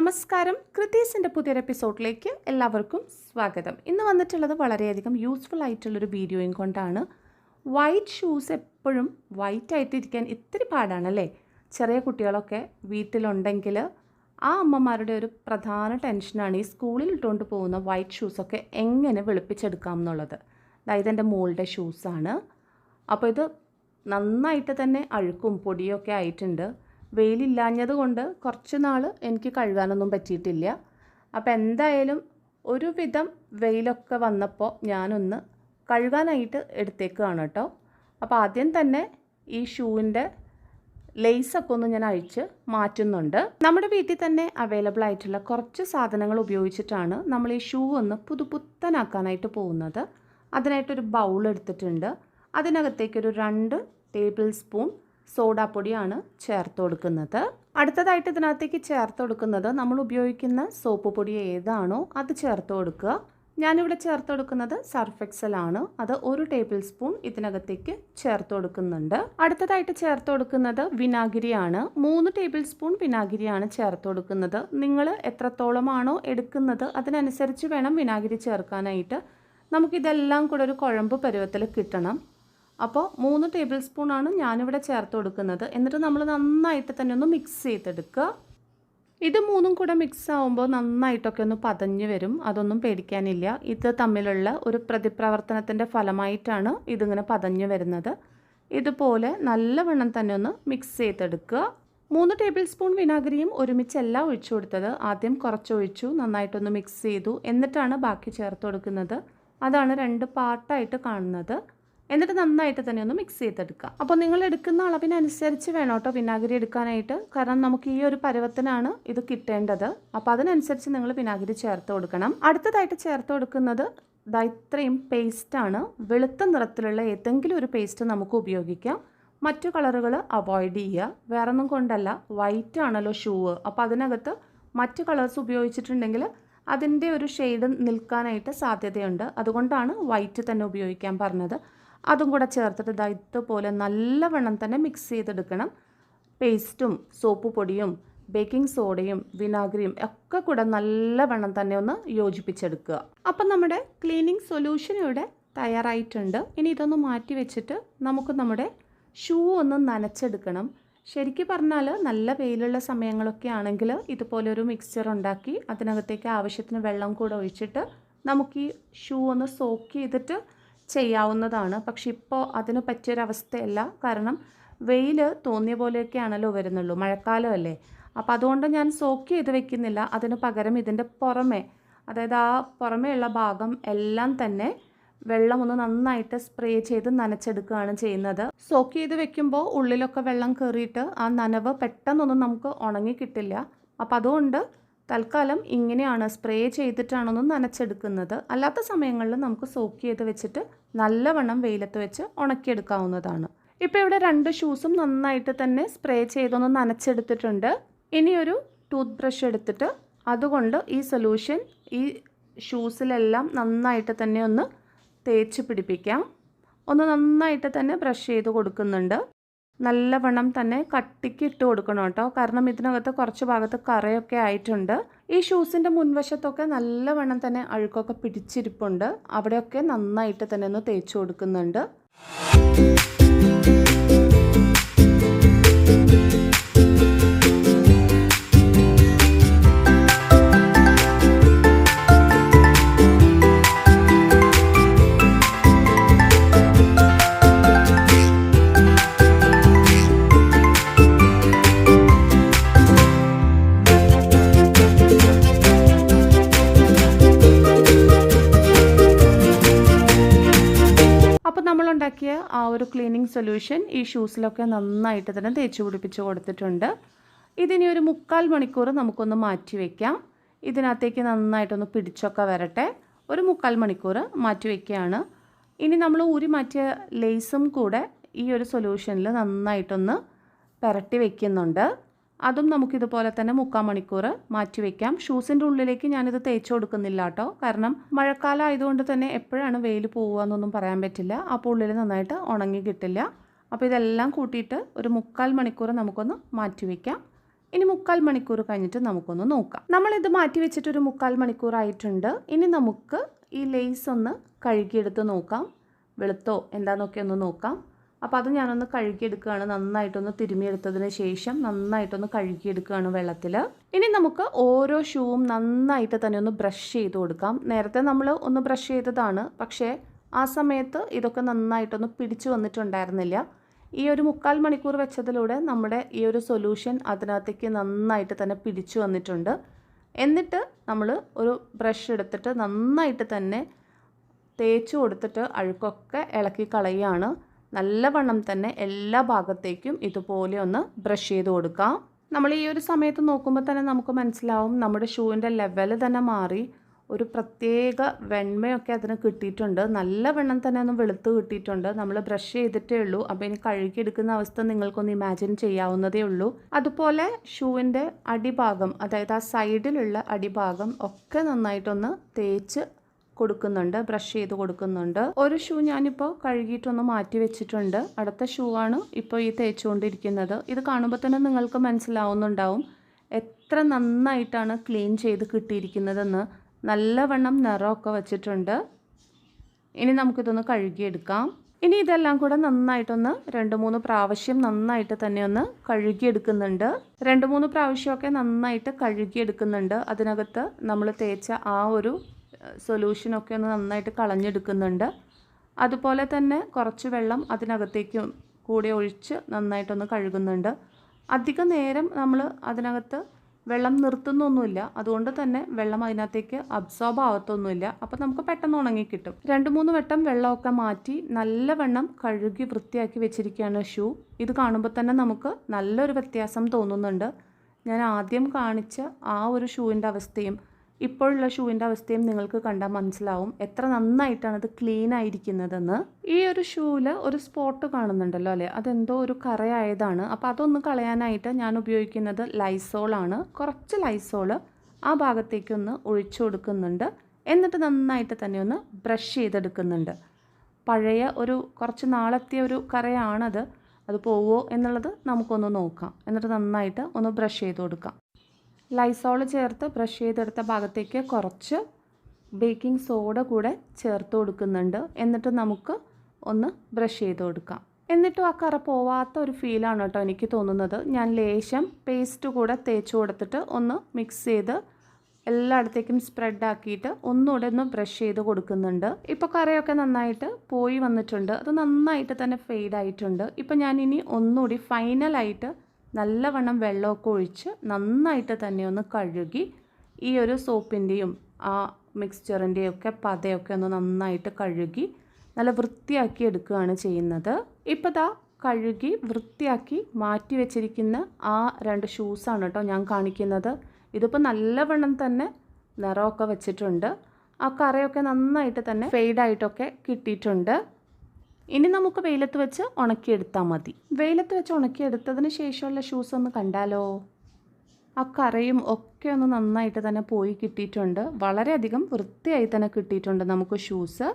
നമസ്കാരം. കൃത്യസിന്റെ പുതിയൊരു എപ്പിസോഡിലേക്ക് എല്ലാവർക്കും സ്വാഗതം. ഇന്ന് വന്നിട്ടുള്ളത് വളരെയധികം യൂസ്ഫുൾ ആയിട്ടുള്ളൊരു വീഡിയോയും കൊണ്ടാണ്. വൈറ്റ് ഷൂസ് എപ്പോഴും വൈറ്റ് ആയിട്ടിരിക്കാൻ ഇത്തിരി പാടാണല്ലേ? ചെറിയ കുട്ടികളൊക്കെ വീട്ടിലുണ്ടെങ്കിൽ ആ അമ്മമാരുടെ ഒരു പ്രധാന ടെൻഷനാണ് ഈ സ്കൂളിൽ ഇട്ടുകൊണ്ട് പോകുന്ന വൈറ്റ് ഷൂസൊക്കെ എങ്ങനെ വെളുപ്പിച്ചെടുക്കാം എന്നുള്ളത്. അതായത് എന്റെ മോളുടെ ഷൂസാണ് അപ്പോൾ ഇത് നന്നായിട്ട് തന്നെ അഴുക്കും പൊടിയൊക്കെ ആയിട്ടുണ്ട്. വെയിലില്ലാഞ്ഞത് കൊണ്ട് കുറച്ച് നാൾ എനിക്ക് കഴുകാനൊന്നും പറ്റിയിട്ടില്ല. അപ്പോൾ എന്തായാലും ഒരുവിധം വെയിലൊക്കെ വന്നപ്പോൾ ഞാനൊന്ന് കഴുകാനായിട്ട് എടുത്തേക്കുകയാണ് കേട്ടോ അപ്പോൾ ആദ്യം തന്നെ ഈ ഷൂവിന്റെ ലേസൊക്കെ ഒന്ന് ഞാൻ അഴിച്ച് മാറ്റുന്നുണ്ട്. നമ്മുടെ വീട്ടിൽ തന്നെ അവൈലബിൾ ആയിട്ടുള്ള കുറച്ച് സാധനങ്ങൾ ഉപയോഗിച്ചിട്ടാണ് നമ്മൾ ഈ ഷൂ ഒന്ന് പുതുപുത്തനാക്കാനായിട്ട് പോകുന്നത്. അതിനായിട്ടൊരു ബൗൾ എടുത്തിട്ടുണ്ട്. അതിനകത്തേക്കൊരു രണ്ട് ടേബിൾ സ്പൂൺ സോഡാപ്പൊടിയാണ് ചേർത്ത് കൊടുക്കുന്നത്. അടുത്തതായിട്ട് ഇതിനകത്തേക്ക് ചേർത്ത് കൊടുക്കുന്നത് നമ്മൾ ഉപയോഗിക്കുന്ന സോപ്പ് പൊടി ഏതാണോ അത് ചേർത്ത് കൊടുക്കുക. ഞാനിവിടെ ചേർത്ത് കൊടുക്കുന്നത് സർഫെക്സലാണ് അത് ഒരു ടേബിൾ സ്പൂൺ ഇതിനകത്തേക്ക് ചേർത്ത് കൊടുക്കുന്നുണ്ട്. അടുത്തതായിട്ട് ചേർത്ത് കൊടുക്കുന്നത് വിനാഗിരിയാണ്. മൂന്ന് ടേബിൾ സ്പൂൺ വിനാഗിരിയാണ് ചേർത്ത് കൊടുക്കുന്നത്. നിങ്ങൾ എത്രത്തോളമാണോ എടുക്കുന്നത് അതിനനുസരിച്ച് വേണം വിനാഗിരി ചേർക്കാനായിട്ട്. നമുക്കിതെല്ലാം കൂടെ ഒരു കുഴമ്പ് പരുവത്തിൽ കിട്ടണം. അപ്പോൾ മൂന്ന് ടേബിൾ സ്പൂണാണ് ഞാനിവിടെ ചേർത്ത് കൊടുക്കുന്നത്. എന്നിട്ട് നമ്മൾ നന്നായിട്ട് തന്നെ ഒന്ന് മിക്സ് ചെയ്തെടുക്കുക. ഇത് മൂന്നും കൂടെ മിക്സ് ആവുമ്പോൾ നന്നായിട്ടൊക്കെ ഒന്ന് പതഞ്ഞ് വരും. അതൊന്നും പേടിക്കാനില്ല. ഇത് തമ്മിലുള്ള ഒരു പ്രതിപ്രവർത്തനത്തിന്റെ ഫലമായിട്ടാണ് ഇതിങ്ങനെ പതഞ്ഞ് വരുന്നത്. ഇതുപോലെ നല്ലവണ്ണം തന്നെ ഒന്ന് മിക്സ് ചെയ്തെടുക്കുക. മൂന്ന് ടേബിൾ സ്പൂൺ വിനാഗിരിയും ഒരുമിച്ചല്ല ഒഴിച്ചു കൊടുത്തത്. ആദ്യം കുറച്ചൊഴിച്ചു നന്നായിട്ടൊന്ന് മിക്സ് ചെയ്തു. എന്നിട്ടാണ് ബാക്കി ചേർത്ത് കൊടുക്കുന്നത്. അതാണ് രണ്ട് പാർട്ടായിട്ട് കാണുന്നത്. എന്നിട്ട് നന്നായിട്ട് തന്നെ ഒന്ന് മിക്സ് ചെയ്തെടുക്കുക. അപ്പോൾ നിങ്ങൾ എടുക്കുന്ന അളവിനനുസരിച്ച് വേണം കേട്ടോ വിനാഗിരി എടുക്കാനായിട്ട്. കാരണം നമുക്ക് ഈ ഒരു പരുവത്തിനാണ് ഇത് കിട്ടേണ്ടത്. അപ്പോൾ അതിനനുസരിച്ച് നിങ്ങൾ വിനാഗിരി ചേർത്ത് കൊടുക്കണം. അടുത്തതായിട്ട് ചേർത്ത് കൊടുക്കുന്നത് ദാ ഇത്രയും പേസ്റ്റാണ് വെളുത്ത നിറത്തിലുള്ള ഏതെങ്കിലും ഒരു പേസ്റ്റ് നമുക്ക് ഉപയോഗിക്കാം. മറ്റു കളറുകൾ അവോയ്ഡ് ചെയ്യുക. വേറെ ഒന്നും കൊണ്ടല്ല വൈറ്റ് ആണല്ലോ ഷൂവ് അപ്പോൾ അതിനകത്ത് മറ്റു കളേഴ്സ് ഉപയോഗിച്ചിട്ടുണ്ടെങ്കിൽ അതിന്റെ ഒരു ഷെയ്ഡ് നിൽക്കാനായിട്ട് സാധ്യതയുണ്ട്. അതുകൊണ്ടാണ് വൈറ്റ് തന്നെ ഉപയോഗിക്കാൻ പറഞ്ഞത്. അതും കൂടെ ചേർത്തിട്ട് ഇതാ ഇതുപോലെ നല്ലവണ്ണം തന്നെ മിക്സ് ചെയ്തെടുക്കണം. പേസ്റ്റും സോപ്പ് പൊടിയും ബേക്കിംഗ് സോഡയും വിനാഗിരിയും ഒക്കെ കൂടെ നല്ലവണ്ണം തന്നെ ഒന്ന് യോജിപ്പിച്ചെടുക്കുക. അപ്പം നമ്മുടെ ക്ലീനിങ് സൊല്യൂഷൻ ഇവിടെ തയ്യാറായിട്ടുണ്ട്. ഇനി ഇതൊന്ന് മാറ്റി വെച്ചിട്ട് നമുക്ക് നമ്മുടെ ഷൂ ഒന്ന് നനച്ചെടുക്കണം. ശരിക്കും പറഞ്ഞാൽ നല്ല വെയിലുള്ള സമയങ്ങളൊക്കെ ആണെങ്കിൽ ഇതുപോലെ ഒരു മിക്സ്ചർ ഉണ്ടാക്കി അതിനകത്തേക്ക് ആവശ്യത്തിന് വെള്ളം കൂടെ ഒഴിച്ചിട്ട് നമുക്ക് ഈ ഷൂ ഒന്ന് സോക്ക് ചെയ്തിട്ട് ചെയ്യാവുന്നതാണ്. പക്ഷെ ഇപ്പോൾ അതിന് പറ്റിയൊരവസ്ഥയല്ല. കാരണം വെയിൽ തോന്നിയ പോലെയൊക്കെയാണല്ലോ വരുന്നുള്ളൂ. മഴക്കാലമല്ലേ. അപ്പോൾ അതുകൊണ്ട് ഞാൻ സോക്ക് ചെയ്ത് വെക്കുന്നില്ല. അതിന് പകരം ഇതിന്റെ പുറമെ അതായത് ആ പുറമേയുള്ള ഭാഗം എല്ലാം തന്നെ വെള്ളം ഒന്ന് നന്നായിട്ട് സ്പ്രേ ചെയ്ത് നനച്ചെടുക്കുകയാണ് ചെയ്യുന്നത്. സോക്ക് ചെയ്ത് വെക്കുമ്പോൾ ഉള്ളിലൊക്കെ വെള്ളം കയറിയിട്ട് ആ നനവ് പെട്ടെന്നൊന്നും നമുക്ക് ഉണങ്ങി കിട്ടില്ല. അപ്പം അതുകൊണ്ട് തൽക്കാലം ഇങ്ങനെയാണ് സ്പ്രേ ചെയ്തിട്ടാണൊന്ന് നനച്ചെടുക്കുന്നത്. അല്ലാത്ത സമയങ്ങളിൽ നമുക്ക് സോക്ക് ചെയ്ത് വെച്ചിട്ട് നല്ലവണ്ണം വെയിലത്ത് വെച്ച് ഉണക്കിയെടുക്കാവുന്നതാണ്. ഇപ്പോൾ ഇവിടെ രണ്ട് ഷൂസും നന്നായിട്ട് തന്നെ സ്പ്രേ ചെയ്തൊന്ന് നനച്ചെടുത്തിട്ടുണ്ട്. ഇനിയൊരു ടൂത്ത് ബ്രഷ് എടുത്തിട്ട് അതുകൊണ്ട് ഈ സൊല്യൂഷൻ ഈ ഷൂസിലെല്ലാം നന്നായിട്ട് തന്നെ ഒന്ന് തേച്ച് പിടിപ്പിക്കാം. ഒന്ന് നന്നായിട്ട് തന്നെ ബ്രഷ് ചെയ്ത് കൊടുക്കുന്നുണ്ട്. നല്ലവണ്ണം തന്നെ കട്ടിക്ക് ഇട്ട് കൊടുക്കണം കേട്ടോ. കാരണം ഇതിനകത്ത് കുറച്ച് ഭാഗത്ത് കറയൊക്കെ ആയിട്ടുണ്ട്. ഈ ഷൂസിന്റെ മുൻവശത്തൊക്കെ നല്ലവണ്ണം തന്നെ അഴുക്കൊക്കെ പിടിച്ചിരിപ്പുണ്ട്. അവിടെയൊക്കെ നന്നായിട്ട് തന്നെ ഒന്ന് തേച്ച് കൊടുക്കുന്നുണ്ട്. നമ്മളുണ്ടാക്കിയ ആ ഒരു ക്ലീനിങ് സൊല്യൂഷൻ ഈ ഷൂസിലൊക്കെ നന്നായിട്ട് തന്നെ തേച്ച് പിടിപ്പിച്ച് കൊടുത്തിട്ടുണ്ട്. ഇതിനി ഒരു മുക്കാൽ മണിക്കൂർ നമുക്കൊന്ന് മാറ്റി വയ്ക്കാം ഇതിനകത്തേക്ക് നന്നായിട്ടൊന്ന് പിടിച്ചൊക്കെ വരട്ടെ. ഒരു മുക്കാൽ മണിക്കൂർ മാറ്റി വയ്ക്കുകയാണ് ഇനി നമ്മൾ ഊരി മാറ്റിയ ലേസും കൂടെ ഈ ഒരു സൊല്യൂഷനിൽ നന്നായിട്ടൊന്ന് പുരട്ടി വയ്ക്കുന്നുണ്ട് അതും നമുക്കിതുപോലെ തന്നെ മുക്കാൽ മണിക്കൂർ മാറ്റി വെക്കാം. ഷൂസിന്റെ ഉള്ളിലേക്ക് ഞാനിത് തേച്ച് കൊടുക്കുന്നില്ല കേട്ടോ. കാരണം മഴക്കാലം ആയതുകൊണ്ട് തന്നെ എപ്പോഴാണ് വെയിൽ പോവുക എന്നൊന്നും പറയാൻ പറ്റില്ല. അപ്പോൾ ഉള്ളിൽ നന്നായിട്ട് ഉണങ്ങി കിട്ടില്ല. അപ്പോൾ ഇതെല്ലാം കൂട്ടിയിട്ട് ഒരു മുക്കാൽ മണിക്കൂർ നമുക്കൊന്ന് മാറ്റി വയ്ക്കാം ഇനി മുക്കാൽ മണിക്കൂർ കഴിഞ്ഞിട്ട് നമുക്കൊന്ന് നോക്കാം. നമ്മളിത് മാറ്റി വെച്ചിട്ട് ഒരു മുക്കാൽ മണിക്കൂറായിട്ടുണ്ട് ഇനി നമുക്ക് ഈ ലെയ്സ് ഒന്ന് കഴുകിയെടുത്ത് നോക്കാം. വെളുത്തോ എന്താന്നൊക്കെ ഒന്ന് നോക്കാം. അപ്പോൾ അത് ഞാനൊന്ന് കഴുകിയെടുക്കുകയാണ്. നന്നായിട്ടൊന്ന് തിരുമിയെടുത്തതിന് ശേഷം നന്നായിട്ടൊന്ന് കഴുകിയെടുക്കുകയാണ് വെള്ളത്തിൽ ഇനി നമുക്ക് ഓരോ ഷൂവും നന്നായിട്ട് തന്നെ ഒന്ന് ബ്രഷ് ചെയ്ത് കൊടുക്കാം. നേരത്തെ നമ്മൾ ഒന്ന് ബ്രഷ് ചെയ്തതാണ്. പക്ഷേ ആ സമയത്ത് ഇതൊക്കെ നന്നായിട്ടൊന്ന് പിടിച്ചു വന്നിട്ടുണ്ടായിരുന്നില്ല. ഈ ഒരു മുക്കാൽ മണിക്കൂർ വെച്ചതിലൂടെ നമ്മുടെ ഈ ഒരു സൊല്യൂഷൻ അതിനകത്തേക്ക് നന്നായിട്ട് തന്നെ പിടിച്ചു വന്നിട്ടുണ്ട്. എന്നിട്ട് നമ്മൾ ഒരു ബ്രഷ് എടുത്തിട്ട് നന്നായിട്ട് തന്നെ തേച്ച് കൊടുത്തിട്ട് അഴുക്കൊക്കെ ഇളക്കി കളയുകയാണ് നല്ലവണ്ണം തന്നെ എല്ലാ ഭാഗത്തേക്കും ഇതുപോലെ ഒന്ന് ബ്രഷ് ചെയ്ത് കൊടുക്കാം. നമ്മൾ ഈ ഒരു സമയത്ത് നോക്കുമ്പോൾ തന്നെ നമുക്ക് മനസ്സിലാവും നമ്മുടെ ഷൂവിന്റെ ലെവൽ തന്നെ മാറി. ഒരു പ്രത്യേക വെണ്മയൊക്കെ അതിന് കിട്ടിയിട്ടുണ്ട്. നല്ല വെണ്ണം തന്നെ ഒന്ന് വെളുത്ത് കിട്ടിയിട്ടുണ്ട്. നമ്മൾ ബ്രഷ് ചെയ്തിട്ടേ ഉള്ളൂ. അപ്പോൾ ഇനി കഴുകിയെടുക്കുന്ന അവസ്ഥ നിങ്ങൾക്കൊന്ന് ഇമാജിൻ ചെയ്യാവുന്നതേ ഉള്ളൂ. അതുപോലെ ഷൂവിന്റെ അടിഭാഗം അതായത് ആ സൈഡിലുള്ള അടിഭാഗം ഒക്കെ നന്നായിട്ടൊന്ന് തേച്ച് കൊടുക്കുന്നുണ്ട് ബ്രഷ് ചെയ്ത് കൊടുക്കുന്നുണ്ട്. ഒരു ഷൂ ഞാനിപ്പോൾ കഴുകിയിട്ടൊന്ന് മാറ്റി വെച്ചിട്ടുണ്ട്. അടുത്ത ഷൂ ആണ് ഇപ്പോൾ ഈ തേച്ചുകൊണ്ടിരിക്കുന്നത്. ഇത് കാണുമ്പോൾ തന്നെ നിങ്ങൾക്ക് മനസ്സിലാവുന്നുണ്ടാവും എത്ര നന്നായിട്ടാണ് ക്ലീൻ ചെയ്ത് കിട്ടിയിരിക്കുന്നതെന്ന്. നല്ലവണ്ണം നിറമൊക്കെ വെച്ചിട്ടുണ്ട്. ഇനി നമുക്കിതൊന്ന് കഴുകിയെടുക്കാം. ഇനി ഇതെല്ലാം കൂടെ നന്നായിട്ടൊന്ന് രണ്ട് മൂന്ന് പ്രാവശ്യം നന്നായിട്ട് തന്നെ ഒന്ന് കഴുകിയെടുക്കുന്നുണ്ട്. രണ്ട് മൂന്ന് പ്രാവശ്യമൊക്കെ നന്നായിട്ട് കഴുകിയെടുക്കുന്നുണ്ട്. അതിനകത്ത് നമ്മൾ തേച്ച ആ ഒരു സൊല്യൂഷനൊക്കെ ഒന്ന് നന്നായിട്ട് കളഞ്ഞെടുക്കുന്നുണ്ട്. അതുപോലെ തന്നെ കുറച്ച് വെള്ളം അതിനകത്തേക്ക് കൂടെ ഒഴിച്ച് നന്നായിട്ടൊന്ന് കഴുകുന്നുണ്ട്. അധിക നേരം നമ്മൾ അതിനകത്ത് വെള്ളം നിർത്തുന്നൊന്നുമില്ല. അതുകൊണ്ട് തന്നെ വെള്ളം അതിനകത്തേക്ക് അബ്സോർബ് ആവത്തൊന്നുമില്ല. അപ്പോൾ നമുക്ക് പെട്ടെന്ന് ഉണങ്ങി കിട്ടും. രണ്ട് മൂന്ന് വട്ടം വെള്ളമൊക്കെ മാറ്റി നല്ലവണ്ണം കഴുകി വൃത്തിയാക്കി വെച്ചിരിക്കുകയാണ് ഷൂ. ഇത് കാണുമ്പോൾ തന്നെ നമുക്ക് നല്ലൊരു വ്യത്യാസം തോന്നുന്നുണ്ട്. ഞാൻ ആദ്യം കാണിച്ച ആ ഒരു ഷൂവിന്റെ അവസ്ഥയും ഇപ്പോഴുള്ള ഷൂവിന്റെ അവസ്ഥയും നിങ്ങൾക്ക് കണ്ടാൽ മനസ്സിലാവും എത്ര നന്നായിട്ടാണ് ഇത് ക്ലീൻ ആയിരിക്കുന്നതെന്ന്. ഈ ഒരു ഷൂവിൽ ഒരു സ്പോട്ട് കാണുന്നുണ്ടല്ലോ അല്ലേ? അതെന്തോ ഒരു കറയായതാണ്. അപ്പോൾ അതൊന്ന് കളയാനായിട്ട് ഞാൻ ഉപയോഗിക്കുന്നത് ലൈസോളാണ് കുറച്ച് ലൈസോൾ ആ ഭാഗത്തേക്കൊന്ന് ഒഴിച്ചു കൊടുക്കുന്നുണ്ട്. എന്നിട്ട് നന്നായിട്ട് തന്നെ ഒന്ന് ബ്രഷ് ചെയ്തെടുക്കുന്നുണ്ട്. പഴയ ഒരു കുറച്ച് നാളെത്തിയ ഒരു കറയാണത്. അത് പോവോ എന്നുള്ളത് നമുക്കൊന്ന് നോക്കാം. എന്നിട്ട് നന്നായിട്ട് ഒന്ന് ബ്രഷ് ചെയ്ത് കൊടുക്കാം. ലൈസോൾ ചേർത്ത് ബ്രഷ് ചെയ്തെടുത്ത ഭാഗത്തേക്ക് കുറച്ച് ബേക്കിംഗ് സോഡ കൂടെ ചേർത്ത് കൊടുക്കുന്നുണ്ട്. എന്നിട്ട് നമുക്ക് ഒന്ന് ബ്രഷ് ചെയ്ത് കൊടുക്കാം. എന്നിട്ടും ആ കറ പോവാത്ത ഒരു ഫീലാണ് കേട്ടോ എനിക്ക് തോന്നുന്നത്. ഞാൻ ലേശം പേസ്റ്റ് കൂടെ തേച്ച് കൊടുത്തിട്ട് ഒന്ന് മിക്സ് ചെയ്ത് എല്ലായിടത്തേക്കും സ്പ്രെഡ് ആക്കിയിട്ട് ഒന്നുകൂടെ ഒന്ന് ബ്രഷ് ചെയ്ത് കൊടുക്കുന്നുണ്ട്. ഇപ്പോൾ കറയൊക്കെ നന്നായിട്ട് പോയി വന്നിട്ടുണ്ട്. അത് നന്നായിട്ട് തന്നെ ഫെയ്ഡ് ആയിട്ടുണ്ട്. ഇപ്പോൾ ഞാൻ ഇനി ഒന്നുകൂടി ഫൈനലായിട്ട് നല്ലവണ്ണം വെള്ളമൊക്കെ ഒഴിച്ച് നന്നായിട്ട് തന്നെ ഒന്ന് കഴുകി ഈ ഒരു സോപ്പിന്റെയും ആ മിക്സ്ചറിന്റെയും ഒക്കെ പതയൊക്കെ ഒന്ന് നന്നായിട്ട് കഴുകി നല്ല വൃത്തിയാക്കി എടുക്കുകയാണ് ചെയ്യുന്നത്. ഇപ്പോൾ ദാ കഴുകി വൃത്തിയാക്കി മാറ്റി വെച്ചിരിക്കുന്ന ആ രണ്ട് ഷൂസാണ് കേട്ടോ ഞാൻ കാണിക്കുന്നത്. ഇതിപ്പോൾ നല്ലവണ്ണം തന്നെ നിറമൊക്കെ വെച്ചിട്ടുണ്ട്. ആ കറയൊക്കെ നന്നായിട്ട് തന്നെ ഫെയ്ഡായിട്ടൊക്കെ കിട്ടിയിട്ടുണ്ട്. ഇനി നമുക്ക് വെയിലത്ത് വെച്ച് ഉണക്കിയെടുത്താൽ മതി. വെയിലത്ത് വെച്ച് ഉണക്കിയെടുത്തതിന് ശേഷമുള്ള ഷൂസ് ഒന്ന് കണ്ടാലോ? ആ കറയും ഒക്കെ ഒന്ന് നന്നായിട്ട് തന്നെ പോയി കിട്ടിയിട്ടുണ്ട്. വളരെയധികം വൃത്തിയായി തന്നെ കിട്ടിയിട്ടുണ്ട് നമുക്ക് ഷൂസ്